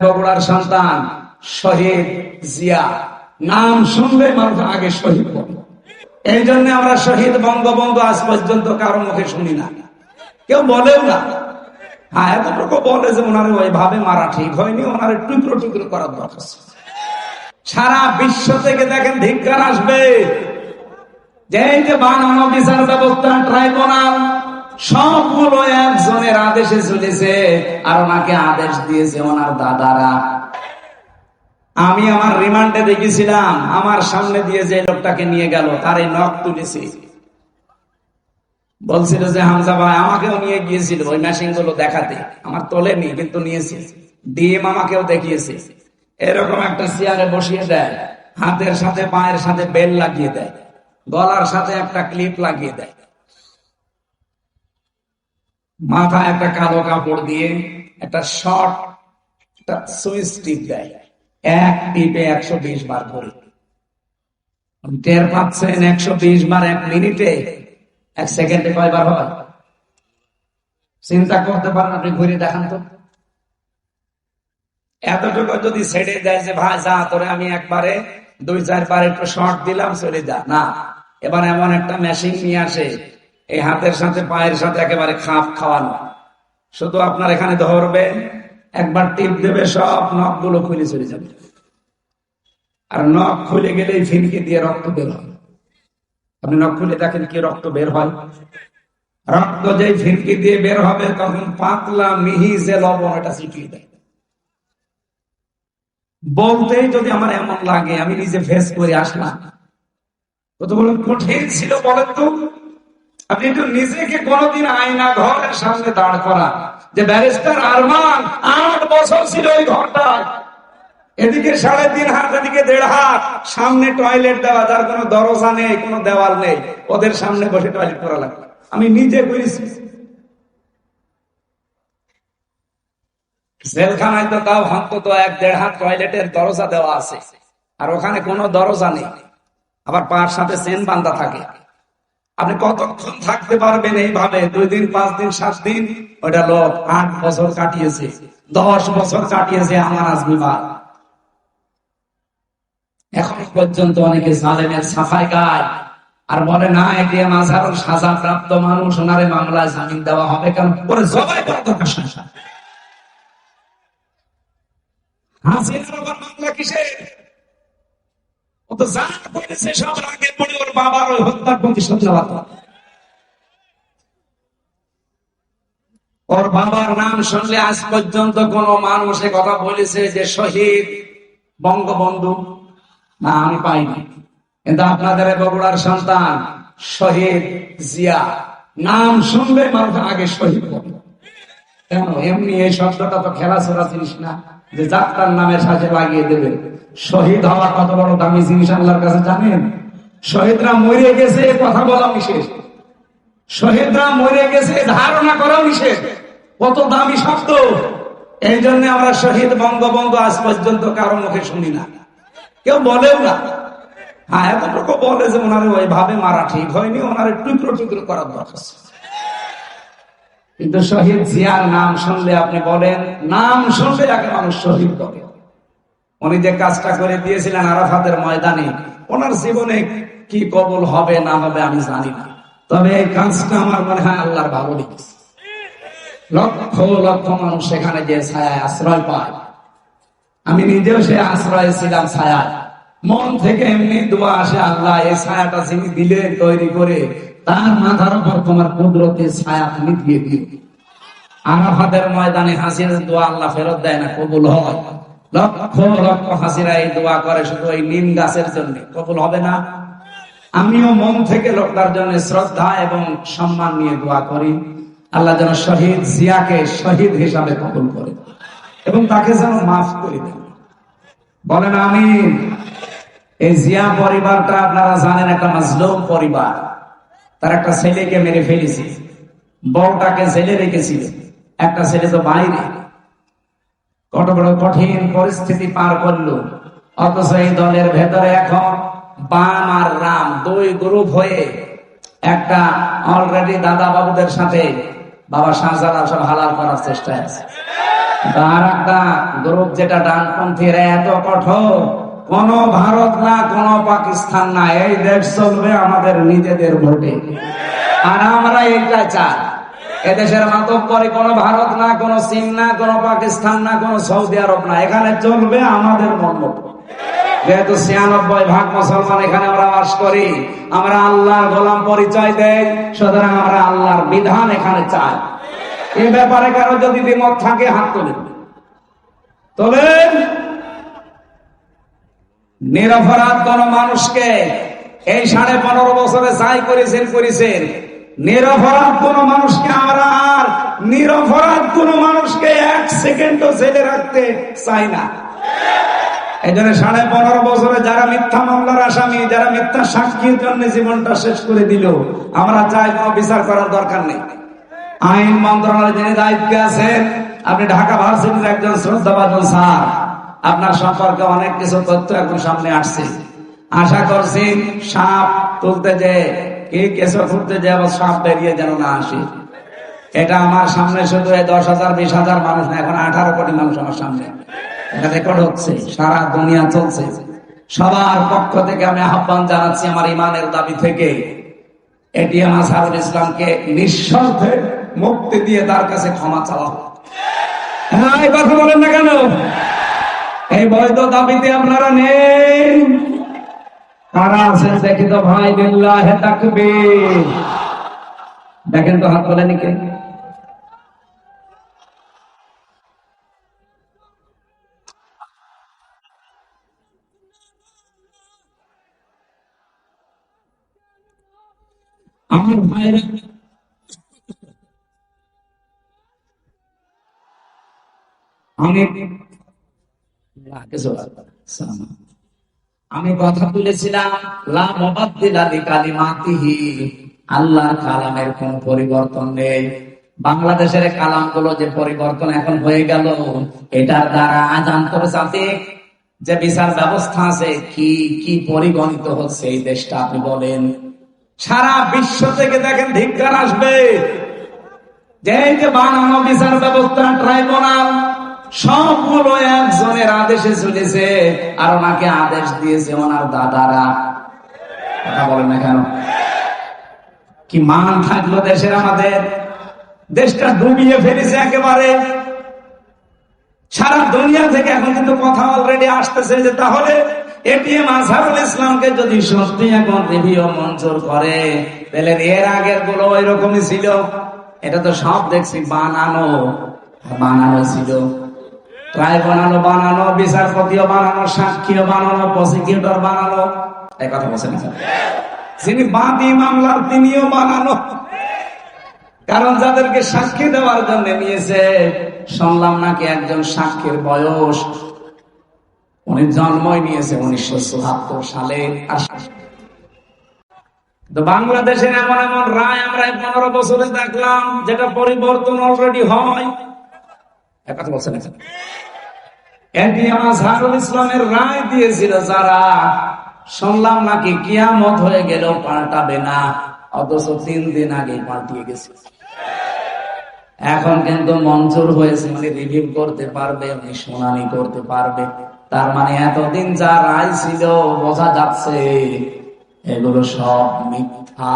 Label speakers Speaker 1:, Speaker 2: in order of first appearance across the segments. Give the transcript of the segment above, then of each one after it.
Speaker 1: বগুড়ার সন্তান শহীদ জিয়া। নাম শুনলে মানুষ আগে শহীদ বলে এই জন্য আমরা শহীদ বঙ্গবন্ধু আজ পর্যন্ত কারও মুখে শুনি না। কেউ বলেও না। হ্যাঁ এতটুকু বলে যে ওনারে ওইভাবে মারা ঠিক হয়নি, ওনারে টুকরো টুকরো করার দরকার সারা বিশ্ব থেকে দেখেন ধিক্কার আসবে। যে বানানো বিচার ব্যবস্থা, ট্রাইব্যুনাল সবগুলো একজনের আদেশে চলেছে আর ওনাকে আদেশ দিয়েছে ওনার দাদারা। আমি আমার রিমান্ডে দেখেছিলাম, আমার সামনে দিয়ে যে লোকটাকে নিয়ে গেল, তার এই নখ তুলেছি। বলছিল যে, হামজা ভাই, আমাকেও নিয়ে গিয়েছিল, ওই মেশিনগুলো দেখাতে। আমার তোলেনি কিন্তু নিয়েছে। ডিএম আমাকেও দেখিয়েছে। এরকম একটা চেয়ারে বসিয়ে দেয়, হাতের সাথে, পায়ের সাথে বেল লাগিয়ে দেয়, গলার সাথে একটা ক্লিপ লাগিয়ে দেয়। মাথায় একটা কালো কাপড় দিয়ে একটা শর্ট একটা সুইচ টিপ দেয়। এক টিপে একশো বিশ বার করে। টের পাচ্ছেন একশো বিশ বার এক মিনিটে, এক সেকেন্ডে কয়বার হয়? চিন্তা করতে পারেন, আপনি ঘুরে দেখান তো। এতটুকু যদি ছেড়ে দেয় যে, ভাই, যা, তোরে আমি একবারে দুই, চারবার একটু শর্ট দিলাম, চলে যা। না, এবার এমন একটা মেশিন নিয়ে আসে এই হাতের সাথে, পায়ের সাথে একেবারে খাপ খাওয়ানো। শুধু আপনার এখানে ধরবে, একবার টিপ দেবে, সব নখগুলো খুলে চলে যাবে। আর নখ খুলে গেলেই ফিনকে দিয়ে রক্ত বের হয়। আপনি নখ খুলে দেখেন কি রক্ত বের হয়। রক্ত যেই ফিনকি দিয়ে বের হবে, তখন পাতলা মিহি যে লবণ, এটা ছিটিয়ে দেয়। বলতেই যদি আমার এমন লাগে, আমি নিজে ফেস করে আসলাম। কত বড় কঠিন ছিল বলেন তো। আপনি একটু নিজেকে কোনদিন আয়না ঘরের সামনে দাঁড় করা যে ব্যারিস্টার আরমান, আট বছর ছিল ওই ঘরটায়। এদিকে সাড়ে তিন হাত, এদিকে দেড় হাত। সামনে টয়লেট দেওয়া, যার কোনো দরজা নেই, কোনো দেওয়াল নেই। ওদের সামনে বসে টয়লেট করা লাগবে। আমি নিজে করেছি জেলখানায় তো তাও অন্তত এক দেড় হাত টয়লেটের দরজা দেওয়া আছে। আর ওখানে কোনো দরজা নেই। আবার পার সাথে চেন বান্ধা থাকে। আপনি কতক্ষণ থাকতে পারবেন এইভাবে? দুই দিন, পাঁচ দিন, সাত দিন? ওটা লোক আট বছর কাটিয়েছে, দশ বছর কাটিয়েছে আমার আজমি ভাই এখন পর্যন্ত অনেকে জালেমের সাফাই গায়। আর বলে, না এটিএ মাঝারুল সাজা প্রাপ্ত মানুষ, ওনারে মামলায় জামিন দেওয়া হবে কারণ পরে জবাই করা দরকার হাসিনার মামলা কিসের? ওর বাবার নাম শুনলে আজ পর্যন্ত কোন মানুষ কথা বলেছে যে শহীদ বঙ্গবন্ধু। না, আমি পাইনি। কিন্তু আপনাদের বগুড়ার সন্তান শহীদ জিয়া। নাম শুনলে মানুষ আগে শহীদ কেন? এমনি এই শব্দটা তো খেলা ছোড়া জিনিস না। যে যাত্রার নামের সাথে লাগিয়ে দেবে। শহীদ হওয়া কত বড় দামি জিনিস আল্লাহর কাছে জানেন? শহীদরা মরে গেছে কথা বলা নিষেধ। শহীদরা মরে গেছে ধারণা করা নিষেধ। কত দামি শব্দ। এই জন্য আমরা শহীদ বঙ্গবন্ধু আজ পর্যন্ত কারও মুখে শুনি না। কেউ বলেও না। হ্যাঁ এতটুকু বলে যে ওনারে ওইভাবে মারা ঠিক হয়নি, ওনারে টুকরো টুকরো করার দরকার কিন্তু শহীদ জিয়ার নাম শুনলে আপনি বলেন, নাম শুনলে আগে মানুষ শহীদ করে। উনি যে কাজটা করে দিয়েছিলেন আরাফাতের ময়দানে, ওনার জীবনে কি কবল হবে না হবে আমি জানি না। তবে এই কাজটা আমার মনে হয় আল্লাহর ভালো লেগেছে লক্ষ লক্ষ মানুষ সেখানে যে ছায়ায় আশ্রয় পায়। আমি নিজেও সে আশ্রয় ছিলাম ছায়ায়। মন থেকে এমনি দোয়া আসে, আল্লাহ, এই ছায়াটা যিনি দিলে তৈরি করে, তার মাথার উপর তোমার কুদরতে ছায়া তুমি দিয়ে দিও আরাফাতের ময়দানে হাসির দোয়া আল্লাহ ফেরত দেয় না, কবুল হয়। লক্ষ লক্ষ হাসিরা এই দোয়া করে শুধু ওই নিম গাছের জন্য। কবুল হবে না? আমিও মন থেকে লোকটার জন্য শ্রদ্ধা এবং সম্মান নিয়ে দোয়া করি। আল্লাহ যেন শহীদ জিয়াকে শহীদ হিসাবে কবুল করে এবং তাকে যেন মাফ করে দেন। বলেন আমি এই জিয়া পরিবারটা আপনারা জানেন একটা মাজলুম পরিবার। তার একটা ছেলেকে মেরে ফেলেছে। বউটাকে ছেলে রেখেছিল। একটা ছেলে তো বাইরে। কত বড় কঠিন পরিস্থিতি পার করল। অথচ এই দলের ভেতরে এখন বাম আর রাম, দুই গ্রুপ হয়ে একটা অলরেডি দাদা বাবুদের সাথে বাবা শাহজালাল সব হালাল করার চেষ্টায় আছে। আর একটা গ্রুপ যেটা ডানপন্থীরা এত কঠোর, কোন ভারত না, কোন পাকিস্তান না, এই দেশ চলবে আমাদের নিজেদের ভোটে। আর আমরা এইটা চাই। এদেশের মাতব করে কোন ভারত না, কোন চীন না, কোন পাকিস্তান না, কোন সৌদি আরব না। এখানে চলবে আমাদের মন যেহেতু ছিয়ানব্বই ভাগ মুসলমান এখানে আমরা বাস করি, আমরা আল্লাহর গোলাম পরিচয় দেই, সুতরাং আমরা আল্লাহর বিধান এখানে চাই। এ ব্যাপারে কারও যদি দ্বিমত থাকে, হাত তোলেন। তবে নিরপরাধ কোন মানুষকে এই সাড়ে পনেরো বছরে যাই করেছেন করেছেন। নিরপরাধ কোন মানুষকে আমরা আর নিরপরাধ কোন মানুষকে এক সেকেন্ডও জেলে রাখতে চাই না। এই জন্য সাড়ে পনেরো বছরে যারা মিথ্যা মামলার আসামি, যারা মিথ্যা সাক্ষীর জন্য জীবনটা শেষ করে দিল, আমরা চাই কোনো বিচার করার দরকার নেই। আইন মন্ত্রণালয় যিনি দায়িত্বে আছেন, আপনি ঢাকা ভার্সিটির একজন শ্রদ্ধাভাজন স্যার। আপনার সম্পর্কে অনেক কিছু তথ্য এখন সামনে আসছে। আশা করছি সাপ তুলতে যে কি কেঁচো খুঁড়তে যে সাপ বেরিয়ে যেন না আসে। এটা আমার সামনে শুধু দশ হাজার, বিশ হাজার মানুষ না, এখন আঠারো কোটি মানুষ আমার সামনে। এটা রেকর্ড হচ্ছে, সারা দুনিয়া চলছে। সবার পক্ষ থেকে আমি আহ্বান জানাচ্ছি আমার ইমানের দাবি থেকে। এটিএম আসারুল ইসলামকে নিঃস্বার্থে মুক্তি দিয়ে তার কাছে ক্ষমা চাওয়া হ্যাঁ কথা বলেন না কেন? এই বৈধ দাবিতে আপনারা নেই। কারা আছেন দেখি তো ভাই বিল্লাহে তাকবীর দেখেন তো হাত বলেনি কে আমার ভাইরা আমি কিছু। আমি কথা তুলেছিলাম আল্লাহর কালামের কোন পরিবর্তন নেই। বাংলাদেশের কালামগুলো যে পরিবর্তন এখন হয়ে গেল, এটার দ্বারা আজ আন্তর্জাতিক যে বিচার ব্যবস্থা আছে, কি কি পরিগণিত হচ্ছে এই দেশটা, আপনি বলেন। সারা বিশ্ব থেকে দেখেন ধিক্কার আসবে। যে বানানো বিচার ব্যবস্থা, ট্রাইব্যুনাল সবগুলো একজনের আদেশে চলেছে আর ওনাকে আদেশ দিয়েছে ওনার দাদারা। কথা বলেন না কেন? কি মান থাকল দেশের আমাদের? দেশটা ডুবিয়ে ফেলেছে একেবারে। সারা দুনিয়া থেকে এখন কিন্তু কথা অলরেডি আসতেছে যে তাহলে এটিএম আজহারুল ইসলামকে যদি সত্যি এখন রিভিউ মঞ্জুর করে, তাহলে এর আগেরগুলো ওই রকমই ছিল। এটা তো সব দেখছি, বানানো। বানানো ছিল। ট্রাইব্যুনালও বানানো বিচারপতিও বানানো, সাক্ষীও বানানো প্রসিকিউটর বানানো। এই কথা বলছেন যিনি বাদী মামলার তিনিও বানানো। কারণ যাদেরকে সাক্ষী দেওয়ার জন্য নিয়েছে, শুনলাম নাকি একজন সাক্ষীর বয়স, উনি জন্মই নিয়েছে উনিশশো চুয়াত্তর সালে। তো বাংলাদেশের এমন এমন রায় আমরা পনেরো বছরে দেখলাম, যেটা পরিবর্তন অলরেডি হয়। বলছেন এখন। ইসলামের রায় দিয়েছিল, যারা শুনলাম নাকি কিয়ামত হয়ে পাল্টাবে না, অথচ তিন দিন আগে পাল্টিয়ে গেছে। এখন কিন্তু মঞ্জুর হয়েছে মানে রিভিউ করতে পারবে উনি শুনানি করতে পারবে। তার মানে এতদিন যা রায় ছিল, বোঝা যাচ্ছে এগুলো সব মিথ্যা।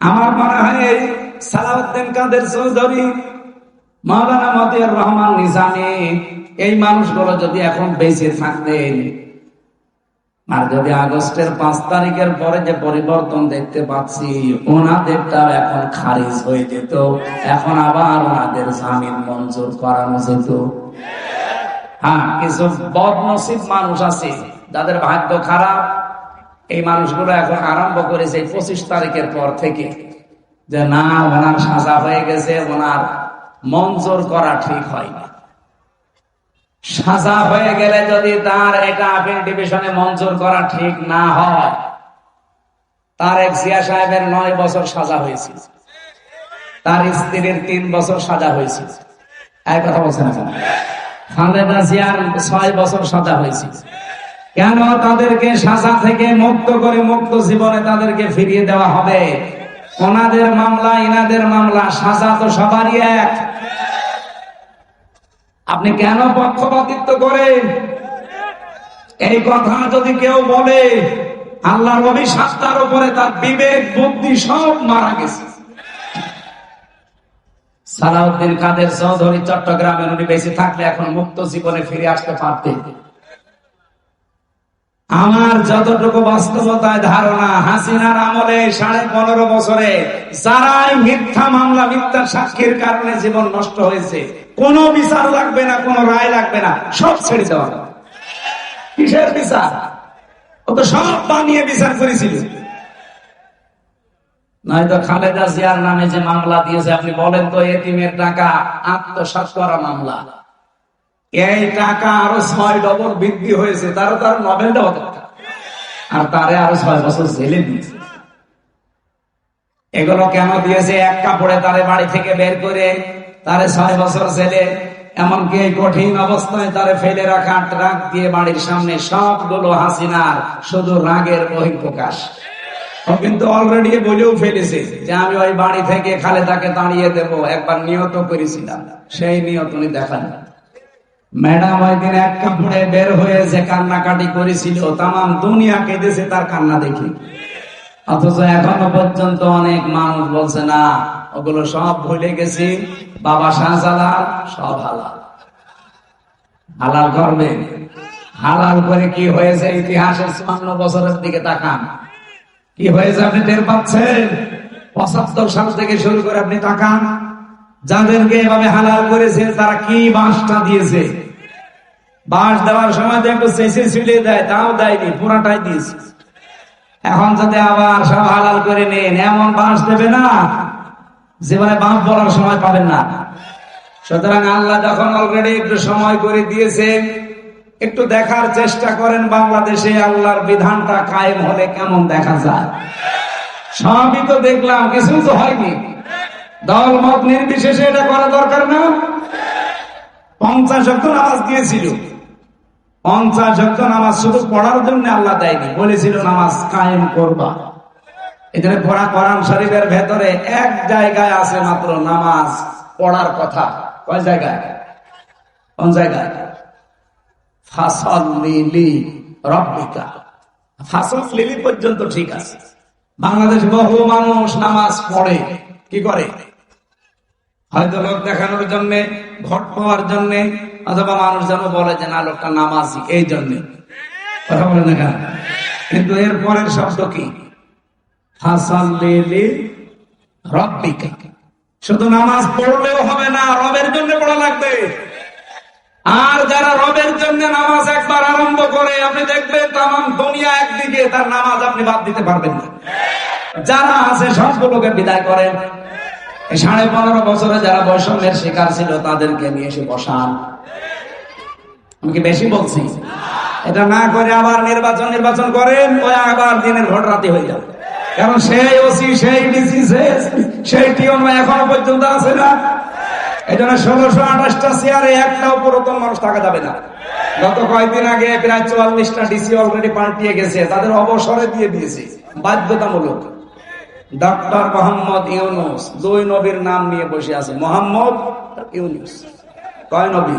Speaker 1: আমার মনে হয় সালাউদ্দিন কাদের চৌধুরী মাওলানা মতিয়ার রহমান নিজামী, এই মানুষগুলো যদি এখন বেঁচে থাকতেন আর যদি আগস্টের পাঁচ তারিখের পরে যে পরিবর্তন দেখতে পাচ্ছি ওনাদেরটাও এখন খারিজ হয়ে যেত, এখন আবার ওনাদের জামিন মঞ্জুর করানো যেত। হ্যাঁ কিছু বদনসিব মানুষ আছে, যাদের ভাগ্য খারাপ। এই মানুষগুলো এখন আরম্ভ করেছে পঁচিশ তারিখের পর থেকে, যে না, ওনার সাজা হয়ে গেছে, ওনার মঞ্জুর করা ঠিক হয়নি। সাজা হয়ে গেলে যদি তার এটা আপিল ডিভিশনে মঞ্জুর করা ঠিক না হয়, তার এক জিয়া সাহেবের নয় বছর সাজা হয়েছে তার স্ত্রীর তিন বছর সাজা হয়েছে এক কথা বলছেন খালেদা জিয়ার ছয় বছর সাজা হয়েছে কেন তাদেরকে সাজা থেকে মুক্ত করে মুক্ত জীবনে তাদেরকে ফিরিয়ে দেওয়া হবে? ওনাদের মামলা, ইনাদের মামলা, সাজা তো সবারই এক। আপনি কেন পক্ষপাতিত্ব করেন? এই কথা যদি কেউ বলে আল্লাহ রবি সাতটার উপরে, তার বিবেক, বুদ্ধি সব মারা গেছে। সালাউদ্দিন কাদের চৌধুরী চট্টগ্রামের উনি বেশি থাকলে এখন মুক্ত জীবনে ফিরে আসতে পারতেন। আমার যতটুকু বাস্তবতায় ধারণা, হাসিনার আমলে সাড়ে পনেরো বছরে যারাই মিথ্যা মামলা, মিথ্যা সাক্ষীর কারণে জীবন নষ্ট হয়েছে কোনো বিচার লাগবে না, কোনো রায় লাগবে না, সব ছেড়ে দেওয়া কিসের বিচার? ও তো সব বানিয়ে বিচার করেছিল। নয়তো খালেদা জিয়ার নামে যে মামলা দিয়েছে, আপনি বলেন তো টাকা আত্মসাৎ করা মামলা। এই টাকা আরও ছয় ডবল বৃদ্ধি হয়েছে তার নভেল দেওয়া দরকার। আর তারে আরও ছয় বছর জেলে দিয়েছে। এগুলো কেন দিয়েছে? এক কাপড়ে তারে বাড়ি থেকে বের করে তারে ছয় বছর জেলে, এমনকি এই কঠিন অবস্থায় তারে ফেলে রাখা ট্রাক দিয়ে বাড়ির সামনে সবগুলো হাসিনার শুধু রাগের বহিঃপ্রকাশ। ও কিন্তু অলরেডি বলেও ফেলেছে যে আমি ওই বাড়ি থেকে খালেদাকে দাঁড়িয়ে দেব, একবার নিয়ত করেছিলাম। সেই নিয়ত উনি দেখান। ম্যাডাম ওই দিন এক কাপড়ে বের হয়ে যে কান্নাকাটি করেছিল তাম দুনিয়া কেঁদেছে তার কান্না দেখি। অথচ এখনও পর্যন্ত অনেক মানুষ বলছে, না ওগুলো সব ভুলে গেছি। বাবা শাহজালাল, সব হালাল। হালাল করবে হালাল করে কি হয়েছে ইতিহাসের চুয়ান্ন বছরের দিকে তাকান। কি হয়েছে আপনি টের পাচ্ছেন? পঁচাত্তর সাল থেকে শুরু করে আপনি তাকান। যাদেরকে এভাবে হালাল করেছে, তারা কি বাঁশটা দিয়েছে? বাঁশ দেওয়ার সময় একটু চেঁচে ছিলে দেয়, তাও দেয়নি, পুরাটাই দিয়েছে। এখন যদি আবার সব হালাল করে নেন, এমন বাঁশ দেবে না জীবনে বাঁশ বলার সময় পাবেন না। সুতরাং আল্লাহ যখন অলরেডি একটু সময় করে দিয়েছে একটু দেখার চেষ্টা করেন বাংলাদেশে আল্লাহর বিধানটা কায়েম হলে কেমন দেখা যায়। সবই তো দেখলাম কিছু তো হয়নি। দল মত নির্বিশেষে এটা করা দরকার না। পঞ্চাশ অক্ট নামাজ দিয়েছিল। পঞ্চাশ অক্ট নামাজ শুধু পড়ার জন্য আল্লাহ দেয়নি। বলেছিল, নামাজ কায়েম করবা। এখানে পড়া কোরআন শরীফের ভেতরে এক জায়গায় আছে মাত্র নামাজ পড়ার কথা। কয় জায়গায়? কোন জায়গায়? ফাসল রব্বিকা। ফাসল পর্যন্ত ঠিক আছে। বাংলাদেশ বহু মানুষ নামাজ পড়ে। কি করে? হয়তো লোক দেখানোর জন্য, ভোট পাওয়ার জন্য, অথবা মানুষ যেন বলে যে, না, লোকটা নামাজি। এই জন্য। কথা বলে না কিন্তু এর পরের শব্দ কি? শুধু নামাজ পড়লেও হবে না, রবের জন্য পড়া লাগবে। আর যারা রবের জন্য নামাজ একবার আরম্ভ করে, আপনি দেখবেন তাম দুনিয়া একদিকে, তার নামাজ আপনি বাদ দিতে পারবেন না। যারা আছে, সবগুলোকে বিদায় করেন। সাড়ে পনেরো বছরে যারা বৈষম্যের শিকার ছিল, তাদেরকে নিয়ে এসে বসান। আমি কি বেশি বলছি? এটা না করে আবার নির্বাচন নির্বাচন করেন, ওই আবার দিনের ভোট রাতে হয়ে যাবে। কারণ সেই ওসি, সেই ডিসি, সেই টিওন এখনও পর্যন্ত আছে না? এই জন্য ষোলোশো আঠাশটা চেয়ারে একটাও পুরাতন মানুষ থাকা যাবে না। গত কয়েকদিন আগে প্রায় চুয়াল্লিশটা ডিসি অলরেডি পাল্টিয়ে গেছে তাদের অবসরে দিয়ে দিয়েছে। বাধ্যতামূলক। ডক্টর মোহাম্মদ ইউনুস, দুই নবীর নাম নিয়ে বসে আছে। মোহাম্মদ ইউনুস। কয় নবী?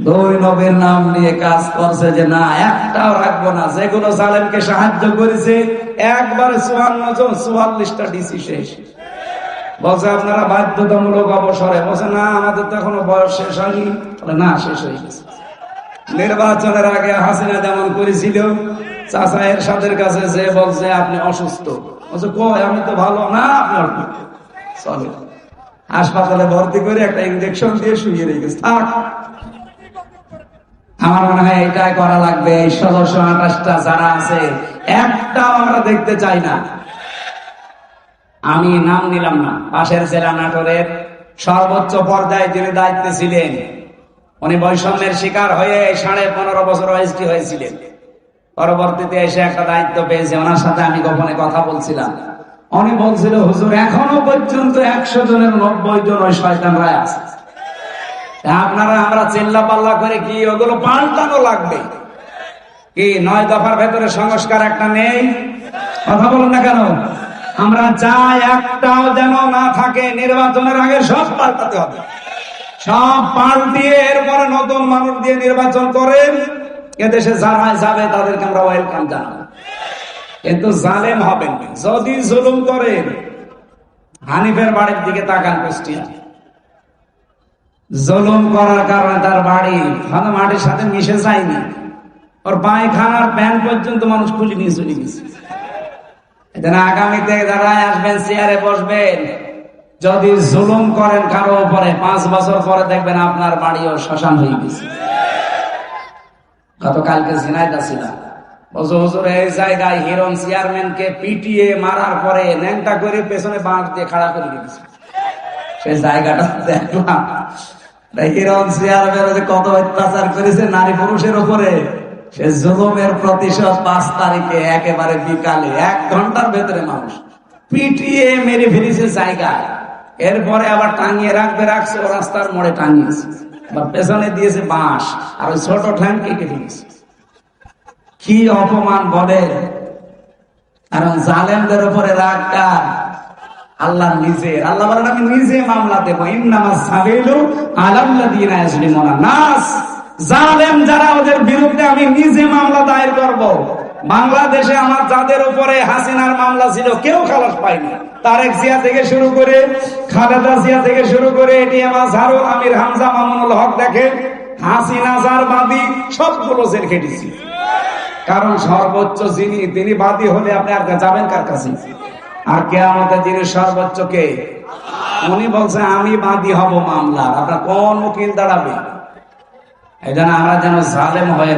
Speaker 1: দুই নবীর নাম নিয়ে কাজ করছে যে না, একটাও রাখব না। যেগুলো জালেমকে সাহায্য করেছে, একবারে চুয়ান্ন জন, চুয়াল্লিশটা ডিসি শেষ। বলছে, আপনারা বাধ্যতামূলক অবসরে। বলছে, না, আমাদের তো এখনও বয়স শেষ হয়নি। না, শেষ হয়ে গেছে। নির্বাচনের আগে হাসিনা যেমন করেছিল, চাচা এর সাথে কাছে যে বলছে, আপনি অসুস্থ। বলছে কয় আমি তো ভালো না আপনার চলে। হাসপাতালে ভর্তি করে একটা ইঞ্জেকশন দিয়ে শুয়ে রেখেছে। থাক। আমার মনে হয় এটাই করা লাগবে। এই ষোলোশো আঠাশটা যারা আছে, একটাও আমরা দেখতে চাই না। আমি নাম নিলাম না। পাশের জেলা নাটোরের সর্বোচ্চ পর্যায়ে যিনি দায়িত্বে ছিলেন, উনি বৈষম্যের শিকার হয়ে সাড়ে পনেরো বছর ওএসডি হয়েছিলেন। পরবর্তীতে এসে একটা দায়িত্ব পেয়েছে। ওনার সাথে আমি গোপনে কথা বলছিলাম। উনি বলছিল, হুজুর, এখনও পর্যন্ত একশো জনের নব্বই জন ওই শয়তানরা আছে। আপনারা আমরা চিল্লা পাল্লা করে কি ওগুলো পাল্টানো লাগবে? কি নয় দফার ভেতরে সংস্কার একটা নেই? কথা বলুন না কেন? আমরা চাই একটাও যেন না থাকে, নির্বাচনের আগে সব পাল্টাতে হবে। সব পাল্টিয়ে এরপরে নতুন মানুষ দিয়ে নির্বাচন করেন। এদেশে যারা যাবে তাদেরকে আমরা ওয়েলকাম জানাব। কিন্তু জালেম হবেন যদি জুলুম করেন, হানিফের বাড়ির দিকে তাকান কুষ্টিয়া। জুলুম করার কারণে তার বাড়ি হয়তো মাটির সাথে মিশে যায়নি। ওর পায়খানার প্যান্ট পর্যন্ত মানুষ খুলে নিয়ে চলে গেছে। আগামীতে যারা আসবেন, চেয়ারে বসবেন। যদি জুলুম করেন কারও উপরে, পাঁচ বছর পরে দেখবেন আপনার বাড়িও শ্মশান হয়ে গেছে। গতকালকে ঝিনাইদা ছিলাম হুজুর, এই জায়গায় হিরন চেয়ারম্যানকে পিটিয়ে মারার পরে ন্যাংটা করে পেছনে বাঁশ দিয়ে খাড়া করে দিয়েছে সেই জায়গাটা দেখলাম। কত অত্যাচার করেছে নারী পুরুষের উপরে, সে জুলুমের প্রতিশোধ পাঁচ তারিখে একেবারে বিকালে, এক ঘণ্টার ভেতরে মানুষ পিটিয়ে মেরে ফেলেছে এরপরে আবার টাঙিয়ে রাখবে, রাখছে রাস্তার মোড়ে টাঙিয়েছে। আবার পেছনে দিয়েছে বাঁশ, আর ওই ছোট ঠ্যাং কেটে কি অপমান বলে? কারণ জালেমদের উপরে রাগ কার? আল্লাহ নিজের আল্লাহ বলেন, আমি নিজে মামলা দেবো। যারা ওদের বিরুদ্ধে আমি নিজে মামলা দায়ের করব। বাংলাদেশে আমার যাদের উপরে হাসিনার মামলা ছিল, কেউ খালাস পায়নি। তারেক জিয়া থেকে শুরু করে খালেদা জিয়া থেকে শুরু করে এটিএম আজহারুল আমির হামজা মামুনুল হক দেখে হাসিনা যার বাদী সবগুলো জেল খেটেছি। কারণ সর্বোচ্চ যিনি, তিনি বাদী হলে আপনি আর যাবেন কার কাছে? আর কে আমাদের যিনি সর্বোচ্চ কে? উনি বলছে আমি বাদী হব মামলা আপনার কোন উকিল দাঁড়াবে? এই আমরা যেন জালেম হয়ে